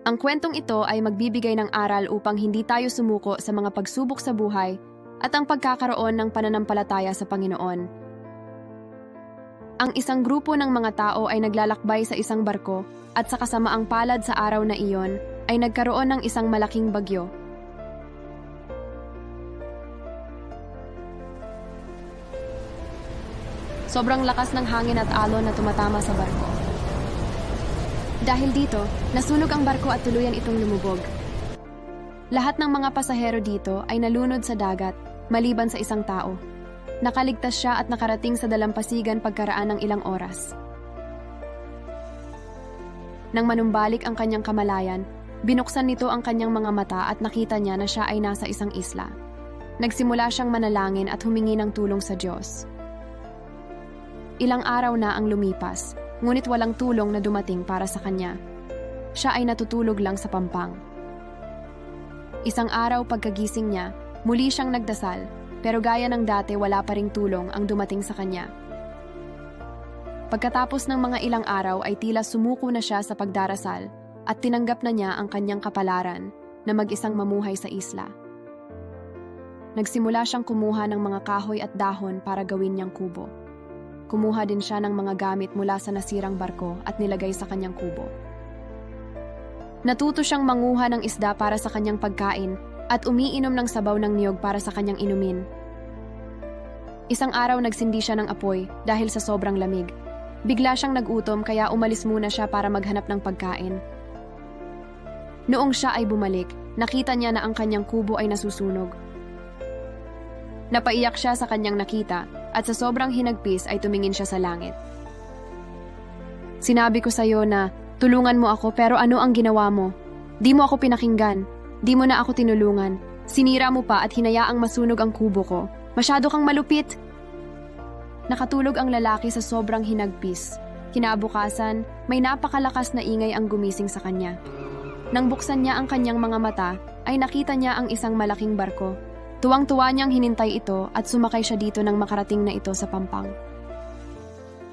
Ang kwentong ito ay magbibigay ng aral upang hindi tayo sumuko sa mga pagsubok sa buhay at ang pagkakaroon ng pananampalataya sa Panginoon. Ang isang grupo ng mga tao ay naglalakbay sa isang barko at sa kasamaang palad sa araw na iyon ay nagkaroon ng isang malaking bagyo. Sobrang lakas ng hangin at alon na tumatama sa barko. Dahil dito, nasunog ang barko at tuluyan itong lumubog. Lahat ng mga pasahero dito ay nalunod sa dagat, maliban sa isang tao. Nakaligtas siya at nakarating sa dalampasigan pagkaraan ng ilang oras. Nang manumbalik ang kanyang kamalayan, binuksan nito ang kanyang mga mata at nakita niya na siya ay nasa isang isla. Nagsimula siyang manalangin at humingi ng tulong sa Diyos. Ilang araw na ang lumipas, ngunit walang tulong na dumating para sa kanya. Siya ay natutulog lang sa pampang. Isang araw pagkagising niya, muli siyang nagdasal, pero gaya ng dati wala pa ring tulong ang dumating sa kanya. Pagkatapos ng mga ilang araw ay tila sumuko na siya sa pagdarasal at tinanggap na niya ang kanyang kapalaran na mag-isang mamuhay sa isla. Nagsimula siyang kumuha ng mga kahoy at dahon para gawin niyang kubo. Kumuha din siya ng mga gamit mula sa nasirang barko at nilagay sa kanyang kubo. Natuto siyang manguha ng isda para sa kanyang pagkain at umiinom ng sabaw ng niyog para sa kanyang inumin. Isang araw nagsindi siya ng apoy dahil sa sobrang lamig. Bigla siyang nagutom kaya umalis muna siya para maghanap ng pagkain. Noong siya ay bumalik, nakita niya na ang kanyang kubo ay nasusunog. Napaiyak siya sa kanyang nakita at sa sobrang hinagpis ay tumingin siya sa langit. Sinabi ko sa iyo na tulungan mo ako pero ano ang ginawa mo? Di mo ako pinakinggan. Di mo na ako tinulungan. Sinira mo pa at hinayaang masunog ang kubo ko. Masyado kang malupit. Nakatulog ang lalaki sa sobrang hinagpis. Kinabukasan, may napakalakas na ingay ang gumising sa kanya. Nang buksan niya ang kanyang mga mata, ay nakita niya ang isang malaking barko. Tuwang-tuwa niyang hinintay ito at sumakay siya dito nang makarating na ito sa pampang.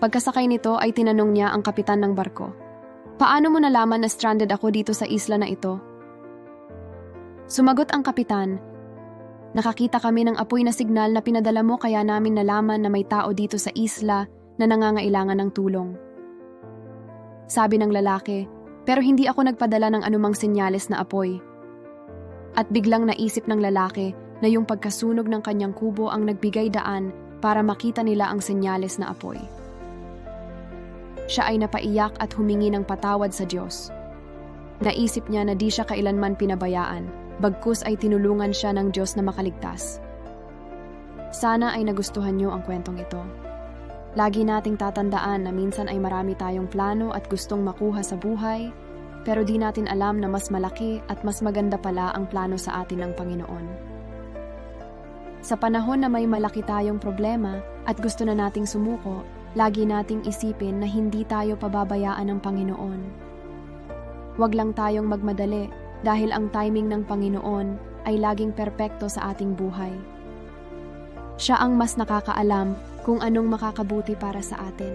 Pagkasakay nito ay tinanong niya ang kapitan ng barko. Paano mo nalaman na stranded ako dito sa isla na ito? Sumagot ang kapitan. Nakakita kami ng apoy na signal na pinadala mo kaya namin nalaman na may tao dito sa isla na nangangailangan ng tulong. Sabi ng lalaki, pero hindi ako nagpadala ng anumang senyales na apoy. At biglang naisip ng lalaki na yung pagkasunog ng kanyang kubo ang nagbigay daan para makita nila ang senyales na apoy. Siya ay napaiyak at humingi ng patawad sa Diyos. Naisip niya na di siya kailanman pinabayaan, bagkus ay tinulungan siya ng Diyos na makaligtas. Sana ay nagustuhan niyo ang kwentong ito. Lagi nating tatandaan na minsan ay marami tayong plano at gustong makuha sa buhay, pero di natin alam na mas malaki at mas maganda pala ang plano sa atin ng Panginoon. Sa panahon na may malaki tayong problema at gusto na nating sumuko, lagi nating isipin na hindi tayo pababayaan ng Panginoon. Huwag lang tayong magmadali dahil ang timing ng Panginoon ay laging perpekto sa ating buhay. Siya ang mas nakakaalam kung anong makakabuti para sa atin.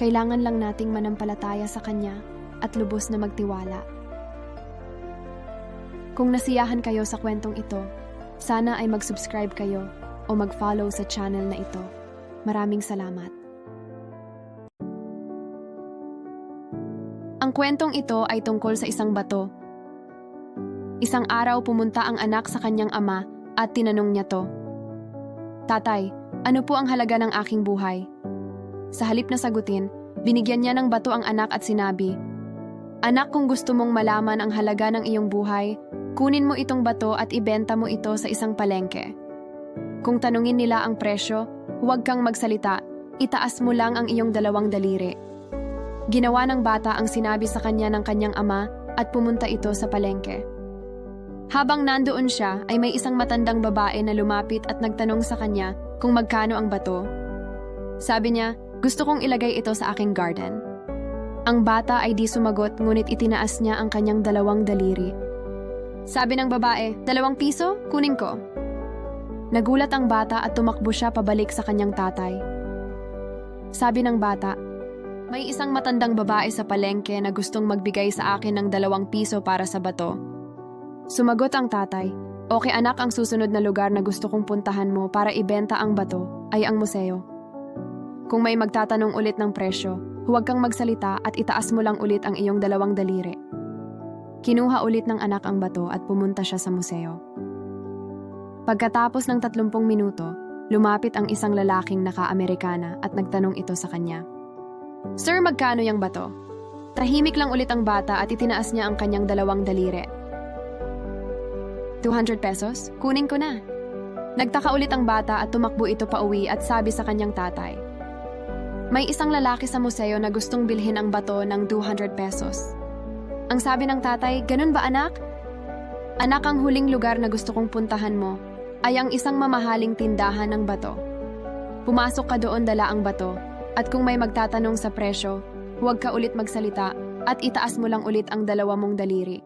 Kailangan lang nating manampalataya sa Kanya at lubos na magtiwala. Kung nasiyahan kayo sa kwentong ito, sana ay mag-subscribe kayo o mag-follow sa channel na ito. Maraming salamat. Ang kwentong ito ay tungkol sa isang bato. Isang araw pumunta ang anak sa kanyang ama at tinanong niya to, Tatay, ano po ang halaga ng aking buhay? Sa halip na sagutin, binigyan niya ng bato ang anak at sinabi, Anak, kung gusto mong malaman ang halaga ng iyong buhay, kunin mo itong bato at ibenta mo ito sa isang palengke. Kung tanungin nila ang presyo, huwag kang magsalita, itaas mo lang ang iyong dalawang daliri. Ginawa ng bata ang sinabi sa kanya ng kanyang ama at pumunta ito sa palengke. Habang nandoon siya ay may isang matandang babae na lumapit at nagtanong sa kanya kung magkano ang bato. Sabi niya, gusto kong ilagay ito sa aking garden. Ang bata ay di sumagot ngunit itinaas niya ang kanyang dalawang daliri. Sabi ng babae, dalawang piso? Kunin ko. Nagulat ang bata at tumakbo siya pabalik sa kanyang tatay. Sabi ng bata, May isang matandang babae sa palengke na gustong magbigay sa akin ng dalawang piso para sa bato. Sumagot ang tatay, Okay anak ang susunod na lugar na gusto kong puntahan mo para ibenta ang bato ay ang museo. Kung may magtatanong ulit ng presyo, huwag kang magsalita at itaas mo lang ulit ang iyong dalawang daliri. Kinuha ulit ng anak ang bato at pumunta siya sa museo. Pagkatapos ng 30 minuto, lumapit ang isang lalaking naka-Amerikana at nagtanong ito sa kanya. Sir, magkano yung bato? Tahimik lang ulit ang bata at itinaas niya ang kanyang dalawang daliri. 200 pesos? Kunin ko na. Nagtaka ulit ang bata at tumakbo ito pa uwi at sabi sa kanyang tatay. May isang lalaki sa museo na gustong bilhin ang bato ng 200 pesos. Ang sabi ng tatay, ganun ba anak? Anak ang huling lugar na gusto kong puntahan mo ay ang isang mamahaling tindahan ng bato. Pumasok ka doon dala ang bato at kung may magtatanong sa presyo, huwag ka ulit magsalita at itaas mo lang ulit ang dalawa mong daliri.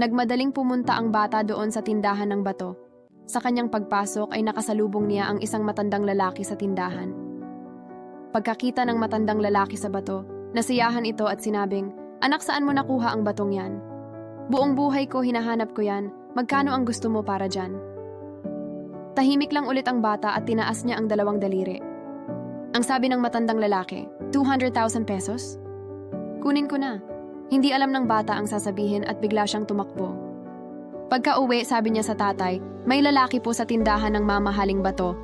Nagmadaling pumunta ang bata doon sa tindahan ng bato. Sa kanyang pagpasok ay nakasalubong niya ang isang matandang lalaki sa tindahan. Pagkakita ng matandang lalaki sa bato, nasiyahan ito at sinabing, Anak, saan mo nakuha ang batong yan? Buong buhay ko hinahanap ko yan. Magkano ang gusto mo para dyan? Tahimik lang ulit ang bata at tinaas niya ang dalawang daliri. Ang sabi ng matandang lalaki, 200,000 pesos? Kunin ko na. Hindi alam ng bata ang sasabihin at bigla siyang tumakbo. Pagka uwi, sabi niya sa tatay, may lalaki po sa tindahan ng mamahaling bato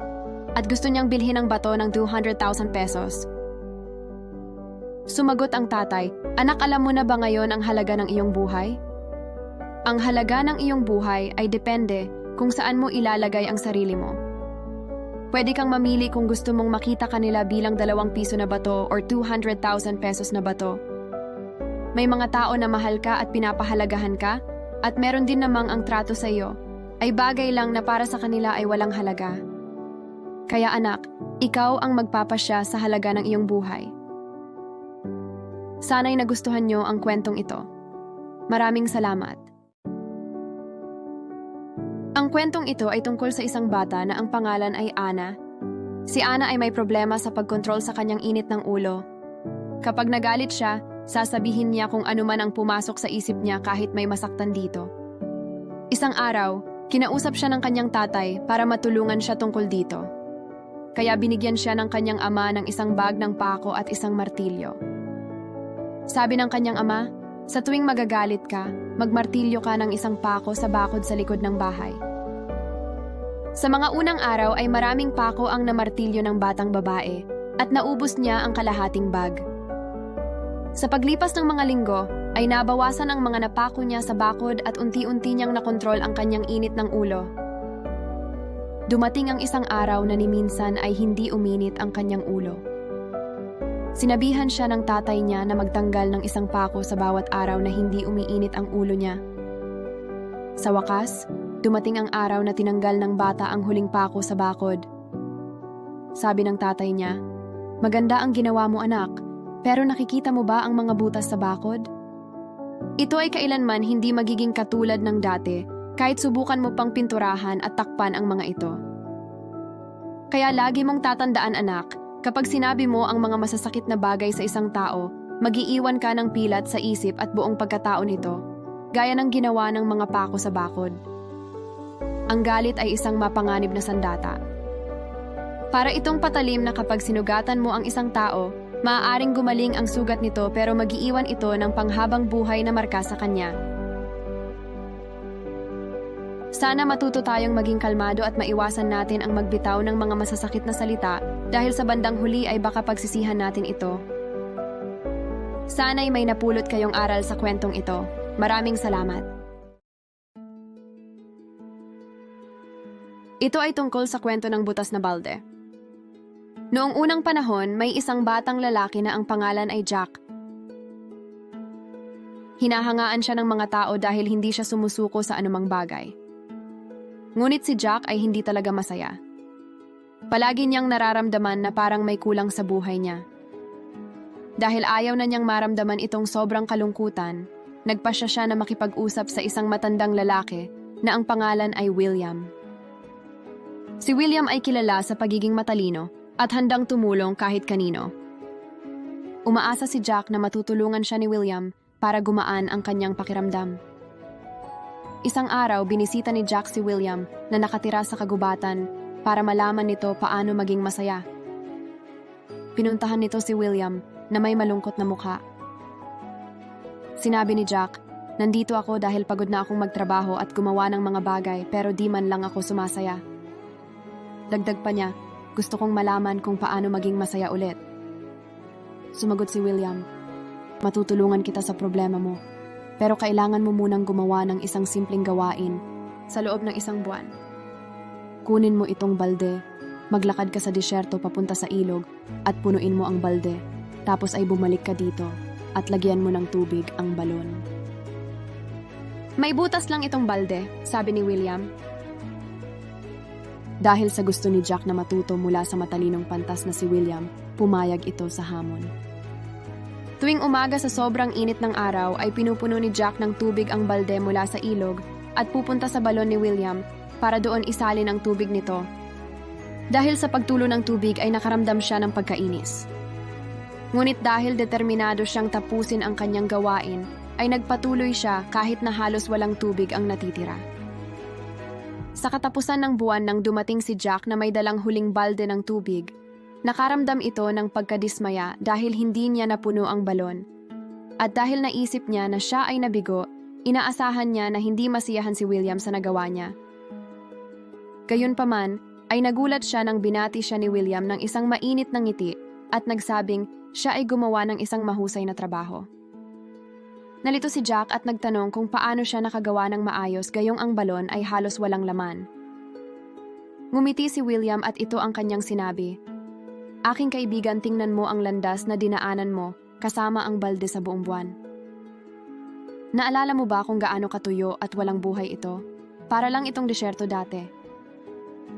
at gusto niyang bilhin ang bato ng 200,000 pesos. Sumagot ang tatay, Anak, alam mo na ba ngayon ang halaga ng iyong buhay? Ang halaga ng iyong buhay ay depende kung saan mo ilalagay ang sarili mo. Pwede kang mamili kung gusto mong makita kanila bilang dalawang piso na bato or 200,000 pesos na bato. May mga tao na mahal ka at pinapahalagahan ka, at meron din namang ang trato sa iyo ay bagay lang na para sa kanila ay walang halaga. Kaya anak, ikaw ang magpapasya sa halaga ng iyong buhay. Sana'y nagustuhan nyo ang kwentong ito. Maraming salamat. Ang kwentong ito ay tungkol sa isang bata na ang pangalan ay Ana. Si Ana ay may problema sa pagkontrol sa kanyang init ng ulo. Kapag nagalit siya, sasabihin niya kung ano man ang pumasok sa isip niya kahit may masaktan dito. Isang araw, kinausap siya ng kanyang tatay para matulungan siya tungkol dito. Kaya binigyan siya ng kanyang ama ng isang bag ng pako at isang martilyo. Sabi ng kanyang ama, sa tuwing magagalit ka, magmartilyo ka ng isang pako sa bakod sa likod ng bahay. Sa mga unang araw ay maraming pako ang namartilyo ng batang babae at naubos niya ang kalahating bag. Sa paglipas ng mga linggo, ay nabawasan ang mga napako niya sa bakod at unti-unti niyang nakontrol ang kanyang init ng ulo. Dumating ang isang araw na ni minsan ay hindi uminit ang kanyang ulo. Sinabihan siya ng tatay niya na magtanggal ng isang pako sa bawat araw na hindi umiinit ang ulo niya. Sa wakas, dumating ang araw na tinanggal ng bata ang huling pako sa bakod. Sabi ng tatay niya, Maganda ang ginawa mo anak, pero nakikita mo ba ang mga butas sa bakod? Ito ay kailanman hindi magiging katulad ng dati kahit subukan mo pang pinturahan at takpan ang mga ito. Kaya lagi mong tatandaan anak, kapag sinabi mo ang mga masasakit na bagay sa isang tao, magiiwan ka ng pilat sa isip at buong pagkatao nito, gaya ng ginawa ng mga pako sa bakod. Ang galit ay isang mapanganib na sandata. Para itong patalim na kapag sinugatan mo ang isang tao, Maaaring gumaling ang sugat nito pero magiiwan ito ng panghabang buhay na marka sa kanya. Sana matuto tayong maging kalmado at maiwasan natin ang magbitaw ng mga masasakit na salita dahil sa bandang huli ay baka pagsisihan natin ito. Sana'y may napulot kayong aral sa kwentong ito. Maraming salamat. Ito ay tungkol sa kwento ng butas na balde. Noong unang panahon, may isang batang lalaki na ang pangalan ay Jack. Hinahangaan siya ng mga tao dahil hindi siya sumusuko sa anumang bagay. Ngunit si Jack ay hindi talaga masaya. Palagi niyang nararamdaman na parang may kulang sa buhay niya. Dahil ayaw na niyang maramdaman itong sobrang kalungkutan, nagpasya siya na makipag-usap sa isang matandang lalaki na ang pangalan ay William. Si William ay kilala sa pagiging matalino at handang tumulong kahit kanino. Umaasa si Jack na matutulungan siya ni William para gumaan ang kanyang pakiramdam. Isang araw, binisita ni Jack si William na nakatira sa kagubatan para malaman nito paano maging masaya. Pinuntahan nito si William na may malungkot na mukha. Sinabi ni Jack, nandito ako dahil pagod na akong magtrabaho at gumawa ng mga bagay pero di man lang ako sumasaya. Dagdag pa niya, gusto kong malaman kung paano maging masaya ulit. Sumagot si William, matutulungan kita sa problema mo. Pero kailangan mo munang gumawa ng isang simpleng gawain sa loob ng isang buwan. Kunin mo itong balde, maglakad ka sa disyerto papunta sa ilog at punuin mo ang balde. Tapos ay bumalik ka dito at lagyan mo ng tubig ang balon. May butas lang itong balde, sabi ni William. Dahil sa gusto ni Jack na matuto mula sa matalinong pantas na si William, pumayag ito sa hamon. Tuwing umaga sa sobrang init ng araw ay pinupuno ni Jack ng tubig ang balde mula sa ilog at pupunta sa balon ni William para doon isalin ang tubig nito. Dahil sa pagtulo ng tubig ay nakaramdam siya ng pagkainis. Ngunit dahil determinado siyang tapusin ang kanyang gawain, ay nagpatuloy siya kahit na halos walang tubig ang natitira. Sa katapusan ng buwan nang dumating si Jack na may dalang huling balde ng tubig, nakaramdam ito ng pagkadismaya dahil hindi niya napuno ang balon. At dahil naisip niya na siya ay nabigo, inaasahan niya na hindi masiyahan si William sa nagawa niya. Gayunpaman, ay nagulat siya nang binati siya ni William ng isang mainit na ngiti at nagsabing siya ay gumawa ng isang mahusay na trabaho. Nalito si Jack at nagtanong kung paano siya nakagawa ng maayos gayong ang balon ay halos walang laman. Ngumiti si William at ito ang kanyang sinabi. Aking kaibigan tingnan mo ang landas na dinaanan mo kasama ang balde sa buong buwan. Naalala mo ba kung gaano katuyo at walang buhay ito? Para lang itong disyerto dati.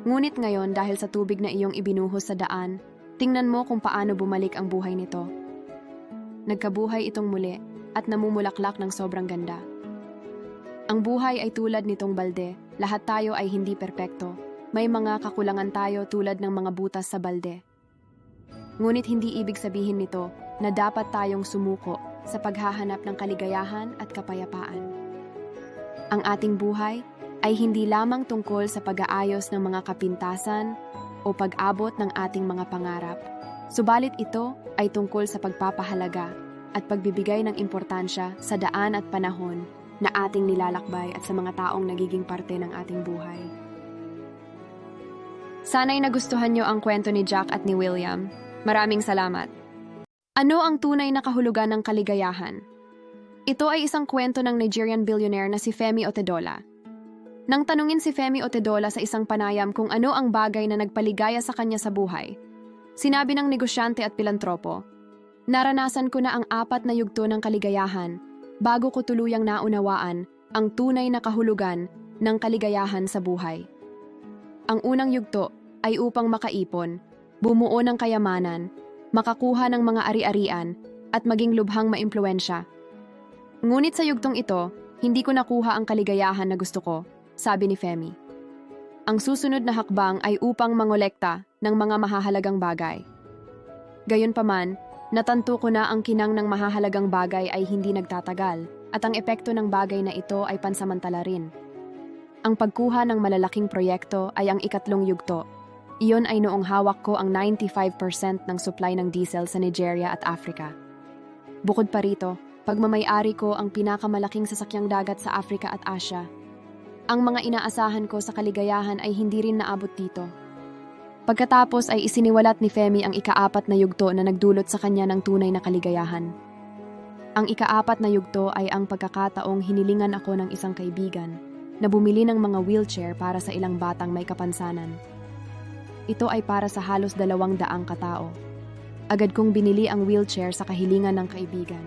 Ngunit ngayon dahil sa tubig na iyong ibinuhos sa daan, tingnan mo kung paano bumalik ang buhay nito. Nagkabuhay itong muli at namumulaklak ng sobrang ganda. Ang buhay ay tulad nitong balde, lahat tayo ay hindi perpekto. May mga kakulangan tayo tulad ng mga butas sa balde. Ngunit hindi ibig sabihin nito na dapat tayong sumuko sa paghahanap ng kaligayahan at kapayapaan. Ang ating buhay ay hindi lamang tungkol sa pag-aayos ng mga kapintasan o pag-abot ng ating mga pangarap. Subalit ito ay tungkol sa pagpapahalaga at pagbibigay ng importansya sa daan at panahon na ating nilalakbay at sa mga taong nagiging parte ng ating buhay. Sana'y nagustuhan niyo ang kwento ni Jack at ni William. Maraming salamat. Ano ang tunay na kahulugan ng kaligayahan? Ito ay isang kwento ng Nigerian billionaire na si Femi Otedola. Nang tanungin si Femi Otedola sa isang panayam kung ano ang bagay na nagpaligaya sa kanya sa buhay, sinabi ng negosyante at pilantropo, Naranasan ko na ang apat na yugto ng kaligayahan bago ko tuluyang naunawaan ang tunay na kahulugan ng kaligayahan sa buhay. Ang unang yugto ay upang makaipon, bumuo ng kayamanan, makakuha ng mga ari-arian, at maging lubhang maimpluensya. Ngunit sa yugtong ito, hindi ko nakuha ang kaligayahan na gusto ko, sabi ni Femi. Ang susunod na hakbang ay upang mangolekta ng mga mahahalagang bagay. Gayunpaman, natanto ko na ang kinang ng mahahalagang bagay ay hindi nagtatagal at ang epekto ng bagay na ito ay pansamantala rin. Ang pagkuha ng malalaking proyekto ay ang ikatlong yugto. Iyon ay noong hawak ko ang 95% ng supply ng diesel sa Nigeria at Africa. Bukod pa rito, pagmamayari ko ang pinakamalaking sasakyang dagat sa Africa at Asia. Ang mga inaasahan ko sa kaligayahan ay hindi rin naabot dito. Pagkatapos ay isiniwalat ni Femi ang ikaapat na yugto na nagdulot sa kanya ng tunay na kaligayahan. Ang ikaapat na yugto ay ang pagkakataong hinilingan ako ng isang kaibigan na bumili ng mga wheelchair para sa ilang batang may kapansanan. Ito ay para sa halos dalawang daang katao. Agad kong binili ang wheelchair sa kahilingan ng kaibigan.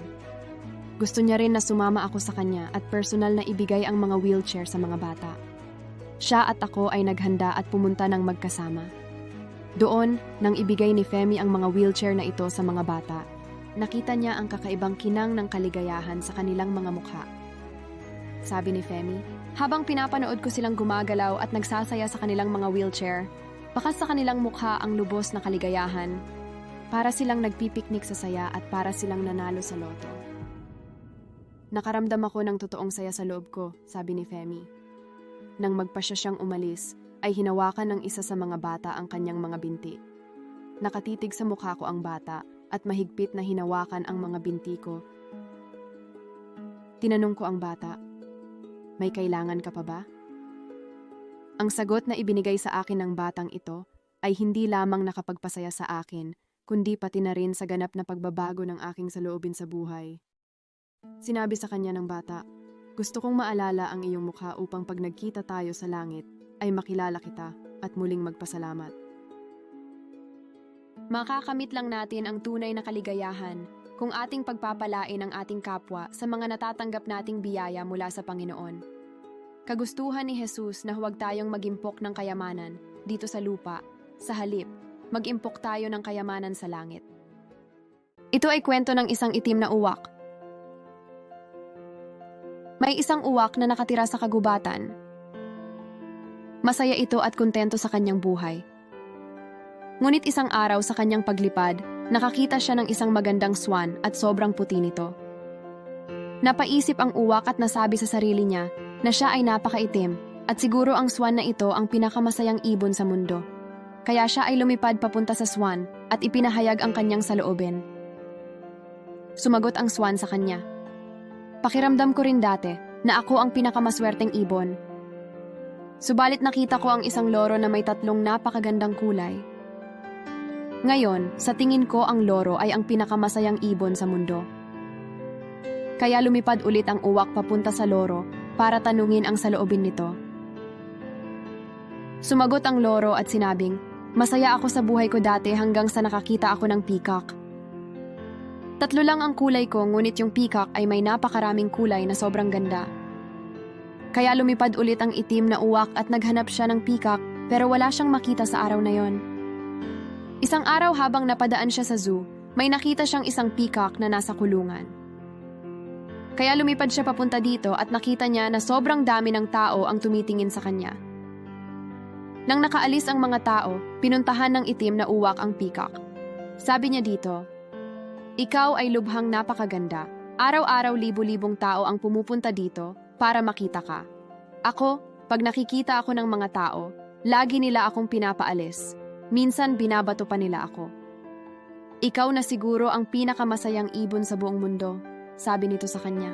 Gusto niya rin na sumama ako sa kanya at personal na ibigay ang mga wheelchair sa mga bata. Siya at ako ay naghanda at pumunta ng magkasama. Doon, nang ibigay ni Femi ang mga wheelchair na ito sa mga bata, nakita niya ang kakaibang kinang ng kaligayahan sa kanilang mga mukha. Sabi ni Femi, habang pinapanood ko silang gumagalaw at nagsasaya sa kanilang mga wheelchair, baka sa kanilang mukha ang lubos na kaligayahan. Para silang nagpipiknik sa saya at para silang nanalo sa loto. Nakaramdam ako ng totoong saya sa loob ko, sabi ni Femi. Nang magpasya siyang umalis, ay hinawakan ng isa sa mga bata ang kanyang mga binti. Nakatitig sa mukha ko ang bata at mahigpit na hinawakan ang mga binti ko. Tinanong ko ang bata, may kailangan ka pa ba? Ang sagot na ibinigay sa akin ng batang ito ay hindi lamang nakapagpasaya sa akin, kundi pati na rin sa ganap na pagbabago ng aking saloobin sa buhay. Sinabi sa kanya ng bata, gusto kong maalala ang iyong mukha upang pag nagkita tayo sa langit, ay makilala kita at muling magpasalamat. Makakamit lang natin ang tunay na kaligayahan kung ating pagpapalain ang ating kapwa sa mga natatanggap nating biyaya mula sa Panginoon. Kagustuhan ni Jesus na huwag tayong magimpok ng kayamanan dito sa lupa, sa halip, magimpok tayo ng kayamanan sa langit. Ito ay kwento ng isang itim na uwak. May isang uwak na nakatira sa kagubatan. Masaya ito at kontento sa kanyang buhay. Ngunit isang araw sa kanyang paglipad, nakakita siya ng isang magandang swan at sobrang puti nito. Napaisip ang uwak at nasabi sa sarili niya na siya ay napakaitim at siguro ang swan na ito ang pinakamasayang ibon sa mundo. Kaya siya ay lumipad papunta sa swan at ipinahayag ang kanyang saloobin. Sumagot ang swan sa kanya. Pakiramdam ko rin dati na ako ang pinakamaswerteng ibon. Subalit nakita ko ang isang loro na may tatlong napakagandang kulay. Ngayon, sa tingin ko ang loro ay ang pinakamasayang ibon sa mundo. Kaya lumipad ulit ang uwak papunta sa loro para tanungin ang saloobin nito. Sumagot ang loro at sinabing, Masaya ako sa buhay ko dati hanggang sa nakakita ako ng peacock. Tatlo lang ang kulay ko ngunit yung peacock ay may napakaraming kulay na sobrang ganda. Kaya lumipad ulit ang itim na uwak at naghanap siya ng peacock pero wala siyang makita sa araw na yon. Isang araw habang napadaan siya sa zoo, may nakita siyang isang peacock na nasa kulungan. Kaya lumipad siya papunta dito at nakita niya na sobrang dami ng tao ang tumitingin sa kanya. Nang nakaalis ang mga tao, pinuntahan ng itim na uwak ang peacock. Sabi niya dito, Ikaw ay lubhang napakaganda. Araw-araw libo-libong tao ang pumupunta dito para makita ka. Ako, pag nakikita ako ng mga tao, lagi nila akong pinapaalis. Minsan binabato pa nila ako. Ikaw na siguro ang pinakamasayang ibon sa buong mundo, sabi nito sa kanya.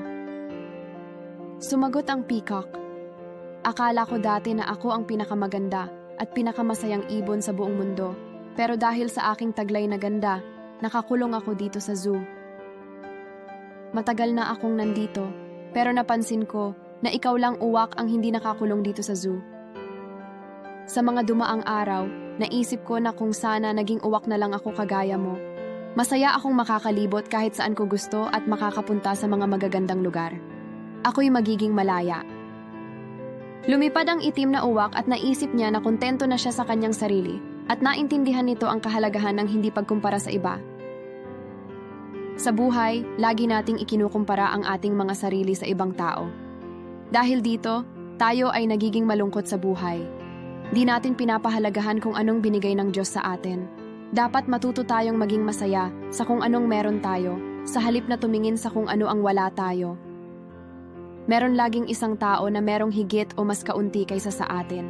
Sumagot ang peacock. Akala ko dati na ako ang pinakamaganda at pinakamasayang ibon sa buong mundo, pero dahil sa aking taglay na ganda, nakakulong ako dito sa zoo. Matagal na akong nandito, pero napansin ko na ikaw lang uwak ang hindi nakakulong dito sa zoo. Sa mga dumaang araw, naisip ko na kung sana naging uwak na lang ako kagaya mo. Masaya akong makakalibot kahit saan ko gusto at makakapunta sa mga magagandang lugar. Ako'y magiging malaya. Lumipad ang itim na uwak at naisip niya na kontento na siya sa kanyang sarili at naintindihan nito ang kahalagahan ng hindi pagkumpara sa iba. Sa buhay, lagi nating ikinukumpara ang ating mga sarili sa ibang tao. Dahil dito, tayo ay nagiging malungkot sa buhay. Di natin pinapahalagahan kung anong binigay ng Diyos sa atin. Dapat matuto tayong maging masaya sa kung anong meron tayo, sa halip na tumingin sa kung ano ang wala tayo. Meron laging isang tao na merong higit o mas kaunti kaysa sa atin.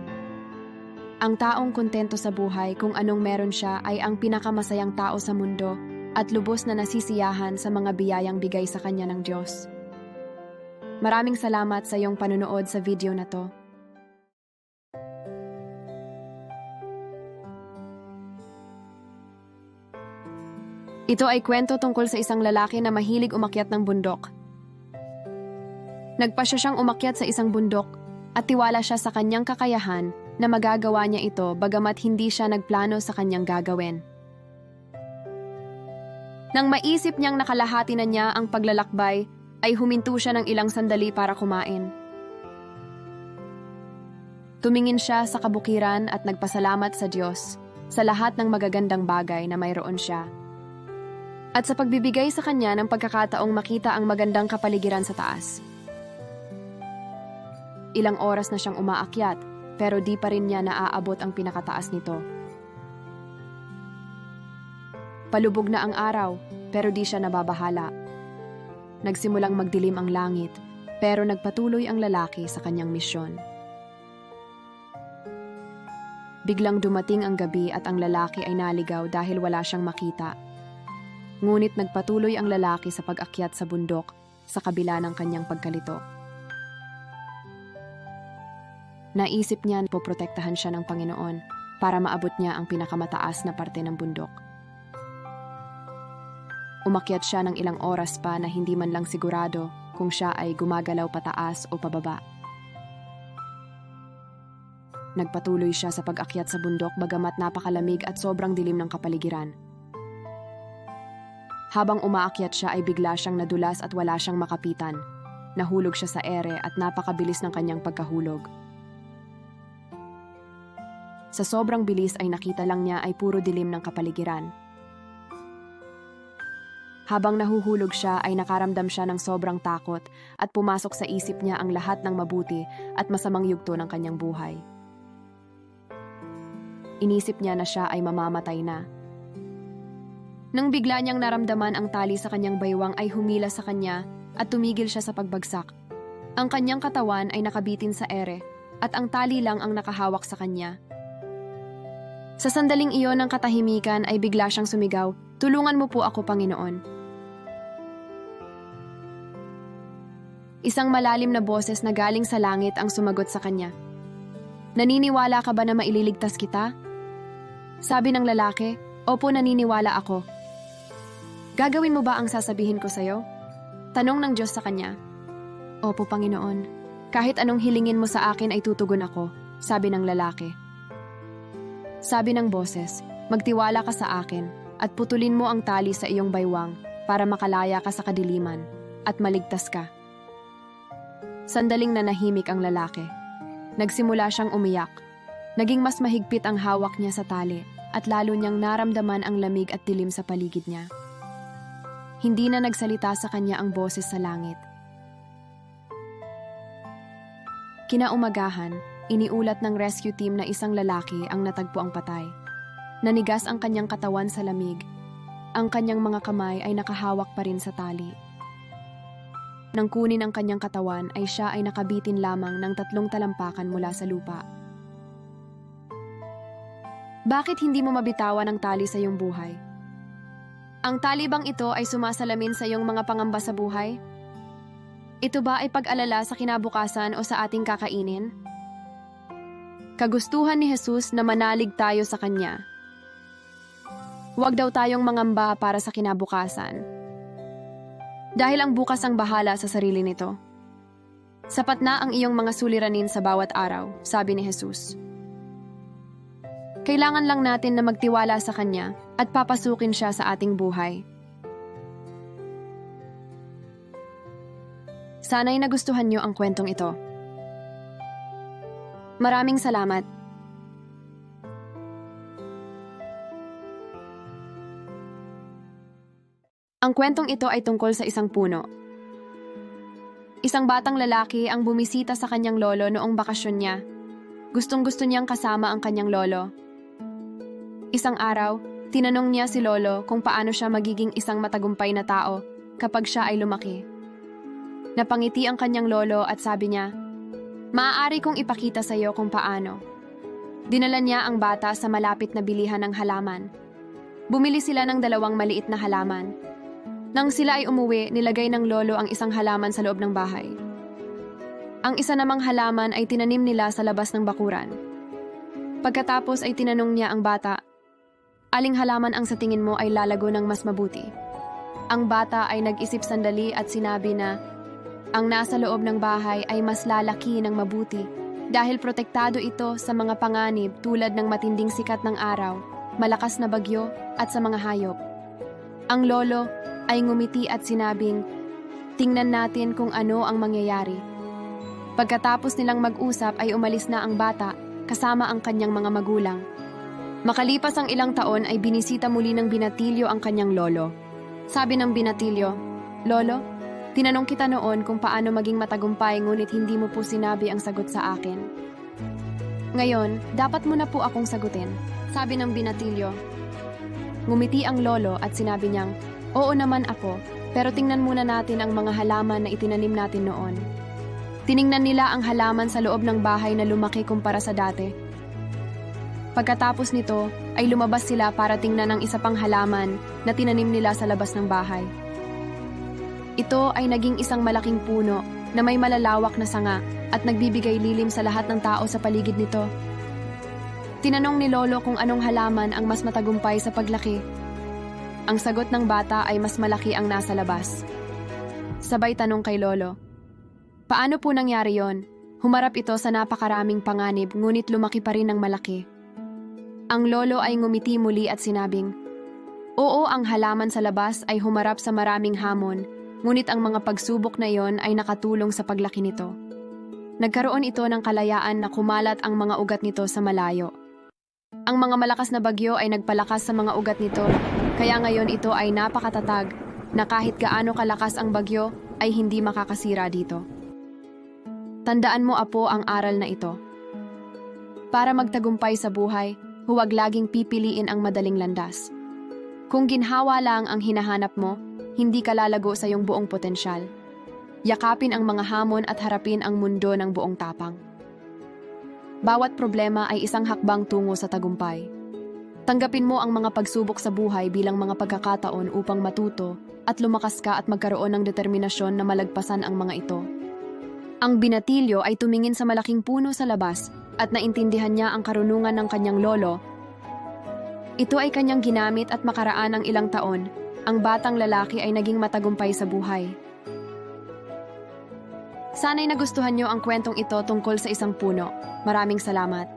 Ang taong kontento sa buhay kung anong meron siya ay ang pinakamasayang tao sa mundo at lubos na nasisiyahan sa mga biyayang bigay sa kanya ng Diyos. Maraming salamat sa iyong panunood sa video na to. Ito ay kwento tungkol sa isang lalaki na mahilig umakyat ng bundok. Nagpasya siyang umakyat sa isang bundok at tiwala siya sa kanyang kakayahan na magagawa niya ito bagamat hindi siya nagplano sa kanyang gagawin. Nang maisip niyang nakalahati na niya ang paglalakbay, ay huminto siya ng ilang sandali para kumain. Tumingin siya sa kabukiran at nagpasalamat sa Diyos sa lahat ng magagandang bagay na mayroon siya. At sa pagbibigay sa kanya ng pagkakataong makita ang magandang kapaligiran sa taas. Ilang oras na siyang umaakyat, pero di pa rin niya naaabot ang pinakataas nito. Palubog na ang araw, pero di siya nababahala. Nagsimulang magdilim ang langit, pero nagpatuloy ang lalaki sa kanyang misyon. Biglang dumating ang gabi at ang lalaki ay naligaw dahil wala siyang makita. Ngunit nagpatuloy ang lalaki sa pag-akyat sa bundok sa kabila ng kanyang pagkalito. Naisip niya na poprotektahan siya ng Panginoon para maabot niya ang pinakamataas na parte ng bundok. Umakyat siya ng ilang oras pa na hindi man lang sigurado kung siya ay gumagalaw pataas o pababa. Nagpatuloy siya sa pag-akyat sa bundok bagamat napakalamig at sobrang dilim ng kapaligiran. Habang umaakyat siya ay bigla siyang nadulas at wala siyang makapitan. Nahulog siya sa ere at napakabilis ng kanyang pagkahulog. Sa sobrang bilis ay nakita lang niya ay puro dilim ng kapaligiran. Habang nahuhulog siya ay nakaramdam siya ng sobrang takot at pumasok sa isip niya ang lahat ng mabuti at masamang yugto ng kanyang buhay. Inisip niya na siya ay mamamatay na. Nang bigla niyang naramdaman ang tali sa kanyang baywang ay humila sa kanya at tumigil siya sa pagbagsak. Ang kanyang katawan ay nakabitin sa ere at ang tali lang ang nakahawak sa kanya. Sa sandaling iyon ng katahimikan ay bigla siyang sumigaw, Tulungan mo po ako, Panginoon. Isang malalim na boses na galing sa langit ang sumagot sa kanya. Naniniwala ka ba na maililigtas kita? Sabi ng lalaki, Opo, naniniwala ako. Gagawin mo ba ang sasabihin ko sa'yo? Tanong ng Diyos sa kanya. Opo, Panginoon. Kahit anong hilingin mo sa akin ay tutugon ako, sabi ng lalaki. Sabi ng boses, magtiwala ka sa akin at putulin mo ang tali sa iyong baywang para makalaya ka sa kadiliman at maligtas ka. Sandaling nanahimik ang lalaki. Nagsimula siyang umiyak. Naging mas mahigpit ang hawak niya sa tali at lalo niyang naramdaman ang lamig at dilim sa paligid niya. Hindi na nagsalita sa kanya ang boses sa langit. Kinaumagahan, iniulat ng rescue team na isang lalaki ang natagpo ang patay. Nanigas ang kanyang katawan sa lamig. Ang kanyang mga kamay ay nakahawak pa rin sa tali. Nang kunin ang kanyang katawan ay siya ay nakabitin lamang ng tatlong talampakan mula sa lupa. Bakit hindi mo mabitawan ang tali sa iyong buhay? Ang tali bang ito ay sumasalamin sa iyong mga pangamba sa buhay? Ito ba ay pag-alala sa kinabukasan o sa ating kakainin? Kagustuhan ni Jesus na manalig tayo sa Kanya. Huwag daw tayong mangamba para sa kinabukasan. Dahil ang bukas ang bahala sa sarili nito. Sapat na ang iyong mga suliranin sa bawat araw, sabi ni Jesus. Kailangan lang natin na magtiwala sa Kanya at papasukin siya sa ating buhay. Sana'y nagustuhan niyo ang kwentong ito. Maraming salamat. Ang kwentong ito ay tungkol sa isang puno. Isang batang lalaki ang bumisita sa kanyang lolo noong bakasyon niya. Gustong gusto niyang kasama ang kanyang lolo. Isang araw, tinanong niya si lolo kung paano siya magiging isang matagumpay na tao kapag siya ay lumaki. Napangiti ang kanyang lolo at sabi niya, Maaari kong ipakita sa iyo kung paano. Dinala niya ang bata sa malapit na bilihan ng halaman. Bumili sila ng dalawang maliit na halaman. Nang sila ay umuwi, nilagay ng lolo ang isang halaman sa loob ng bahay. Ang isa namang halaman ay tinanim nila sa labas ng bakuran. Pagkatapos ay tinanong niya ang bata, Aling halaman ang sa tingin mo ay lalago ng mas mabuti? Ang bata ay nag-isip sandali at sinabi na, ang nasa loob ng bahay ay mas lalaki ng mabuti dahil protektado ito sa mga panganib tulad ng matinding sikat ng araw, malakas na bagyo at sa mga hayop. Ang lolo ay ngumiti at sinabing, tingnan natin kung ano ang mangyayari. Pagkatapos nilang mag-usap ay umalis na ang bata kasama ang kanyang mga magulang. Makalipas ang ilang taon ay binisita muli ng binatilyo ang kanyang lolo. Sabi ng binatilyo, Lolo, Tinanong kita noon kung paano maging matagumpay ngunit hindi mo po sinabi ang sagot sa akin. Ngayon, dapat mo na po akong sagutin, sabi ng binatilyo. Ngumiti ang lolo at sinabi niyang, Oo naman apo, pero tingnan muna natin ang mga halaman na itinanim natin noon. Tiningnan nila ang halaman sa loob ng bahay na lumaki kumpara sa dati. Pagkatapos nito, ay lumabas sila para tingnan ang isa pang halaman na tinanim nila sa labas ng bahay. Ito ay naging isang malaking puno na may malalawak na sanga at nagbibigay lilim sa lahat ng tao sa paligid nito. Tinanong ni Lolo kung anong halaman ang mas matagumpay sa paglaki. Ang sagot ng bata ay mas malaki ang nasa labas. Sabay tanong kay Lolo, Paano po nangyari yon? Humarap ito sa napakaraming panganib ngunit lumaki pa rin ng malaki. Ang lolo ay ngumiti muli at sinabing, Oo, ang halaman sa labas ay humarap sa maraming hamon, ngunit ang mga pagsubok na iyon ay nakatulong sa paglaki nito. Nagkaroon ito ng kalayaan na kumalat ang mga ugat nito sa malayo. Ang mga malakas na bagyo ay nagpalakas sa mga ugat nito, kaya ngayon ito ay napakatatag na kahit gaano kalakas ang bagyo ay hindi makakasira dito. Tandaan mo apo ang aral na ito. Para magtagumpay sa buhay, huwag laging pipiliin ang madaling landas. Kung ginhawa lang ang hinahanap mo, hindi ka lalago sa iyong buong potensyal. Yakapin ang mga hamon at harapin ang mundo ng buong tapang. Bawat problema ay isang hakbang tungo sa tagumpay. Tanggapin mo ang mga pagsubok sa buhay bilang mga pagkakataon upang matuto at lumakas ka at magkaroon ng determinasyon na malagpasan ang mga ito. Ang binatilyo ay tumingin sa malaking puno sa labas at naintindihan niya ang karunungan ng kanyang lolo. Ito ay kanyang ginamit at makaraan ng ilang taon. Ang batang lalaki ay naging matagumpay sa buhay. Sana'y nagustuhan niyo ang kwentong ito tungkol sa isang puno. Maraming salamat.